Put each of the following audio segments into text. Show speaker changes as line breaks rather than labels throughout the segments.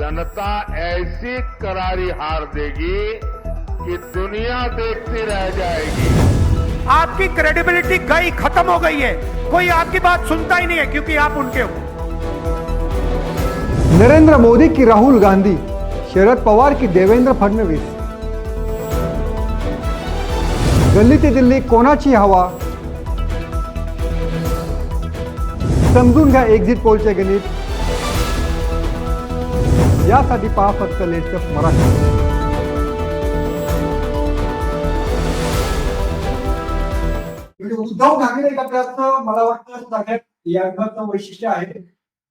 जनता ऐसी करारी हार देगी कि दुनिया देखती रह जाएगी।
आपकी क्रेडिबिलिटी गई खत्म हो गई है। कोई आपकी बात सुनता ही नहीं है क्योंकि आप उनके हो।
नरेंद्र मोदी की राहुल गांधी शरद पवार की देवेंद्र फडणवीस। गल्ली ते दिल्ली कोणाची हवा? समजून घ्या एक्झिट पोलचे गणित। यासाठी पहा फक्त लेटेस्ट मराठी.
उद्धव ठाकरे गटाचं मला वाटतं सगळ्यात यांचं वैशिष्ट्य आहे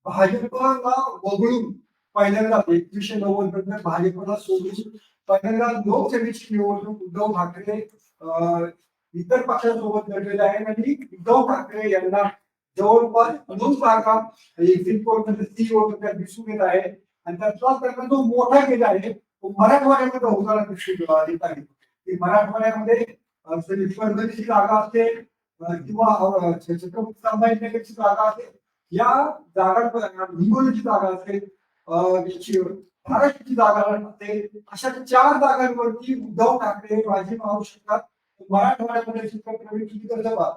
भाजपला वगळून पहिल्यांदा एकवीसशे नव्वद नंतर भाजपला सोडून पहिल्यांदा लोकसभेची निवडणूक उद्धव ठाकरे इतर पक्षांसोबत लढलेले आहे आणि उद्धव ठाकरे यांना जवळपास अजून जागा एक्झिट पोलमध्ये दिसून येत आहे. आणि त्यातला त्यांना जो मोठा केला आहे तो मराठवाड्यामध्ये होताना दिसून येत आहे की मराठवाड्यामध्ये अं, जागा असते किंवा छत्रपती संभाजीनगरची जागा असते या जागा हिंगोलीची जागा असते याची महाराष्ट्राची जागा असते अशा चार जागांवरती उद्धव ठाकरे बाजी मारू शकतात मराठवाड्यामध्ये चित्रप्रवेश किती करतं पहा.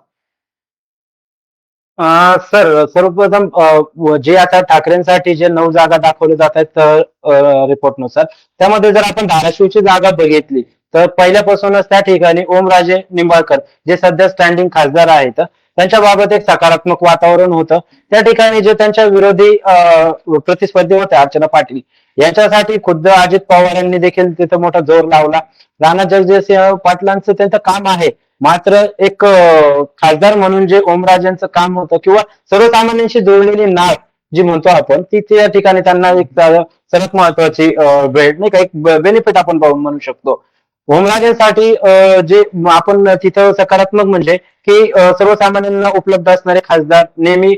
सर सर्वप्रथम जे आता ठाकरेंसाठी जे नऊ जागा दाखवले जात आहेत रिपोर्टनुसार त्यामध्ये जर आपण धाराशिवची जागा बघितली तर पहिल्यापासूनच त्या ठिकाणी ओमराजे निंबाळकर जे सध्या स्टँडिंग खासदार आहेत त्यांच्या बाबत एक सकारात्मक वातावरण होतं. त्या ठिकाणी जे त्यांच्या विरोधी प्रतिस्पर्धी होते अर्चना पाटील यांच्यासाठी खुद्द अजित पवार यांनी देखील तिथं मोठा जोर लावला. राणा जगजितसिंह पाटलांचं त्यांचं काम आहे मात्र एक खासदार म्हणून जे ओमराजेंचं काम होतं किंवा सर्वसामान्यांशी जोडलेली नाळ जी म्हणतो आपण ती त्या ठिकाणी त्यांना एक सर्वात महत्वाची भेट नाही का? एक बेनिफिट आपण पाहून म्हणू शकतो. ओमराजांसाठी जे आपण तिथं सकारात्मक म्हणजे की सर्वसामान्यांना उपलब्ध असणारे खासदार नेहमी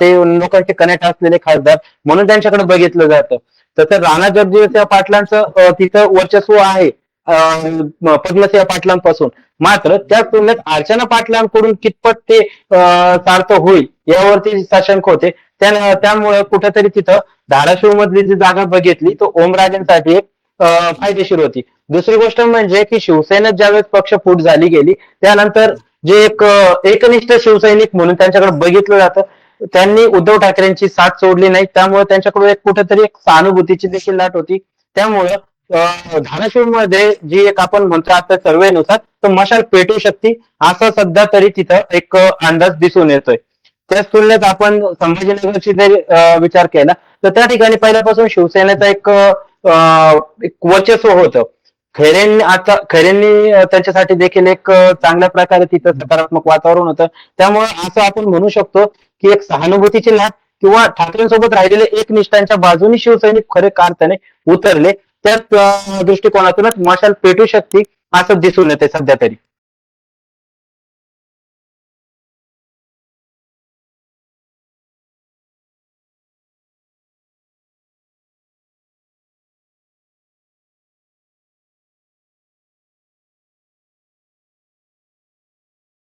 ते लोकांचे कनेक्ट असलेले खासदार म्हणून त्यांच्याकडे बघितलं जातं. तसं राणा जगजितसिंह पाटलांचं तिथं वर्चस्व आहे. पद्मसिंह पाटलांपासून. मात्र त्या तुलनेत अर्चना पाटलांकडून कितपत ते सार्थ होईल यावरती साशंक होते. त्यामुळे कुठेतरी तिथं धाराशिव मधली जी जागा बघितली तो ओमराजेंसाठी एक फायदेशीर होती. दुसरी गोष्ट म्हणजे की शिवसेनेत ज्यावेळेस पक्ष फूट झाली गेली त्यानंतर जे एक एकनिष्ठ शिवसैनिक म्हणून त्यांच्याकडे बघितलं जातं त्यांनी उद्धव ठाकरेंची साथ सोडली नाही. त्यामुळे त्यांच्याकडून एक कुठेतरी एक सहानुभूतीची देखील लाट होती. त्यामुळं धाराशिवमध्ये जी एक आपण म्हणतो आता सर्वेनुसार तर मशाल पेटू शकते असं सध्या तरी तिथं एक अंदाज दिसून येतोय. त्याच तुलनेत आपण संभाजीनगरची जर विचार केला तर त्या ठिकाणी पहिल्यापासून शिवसेनेचा एक वर्चस्व होतं. खैरेंनी आता खैरेंनी त्यांच्यासाठी देखील एक चांगल्या प्रकारे तिथं सकारात्मक वातावरण होतं. त्यामुळे असं आपण म्हणू शकतो की एक सहानुभूतीची लाट किंवा ठाकरेंसोबत राहिलेले एक निष्ठांच्या बाजूनी शिवसैनिक खरे अर्थाने उतरले. त्या दृष्टिकोनातूनच मशाल पेटू शकते असं दिसून येते सध्या तरी.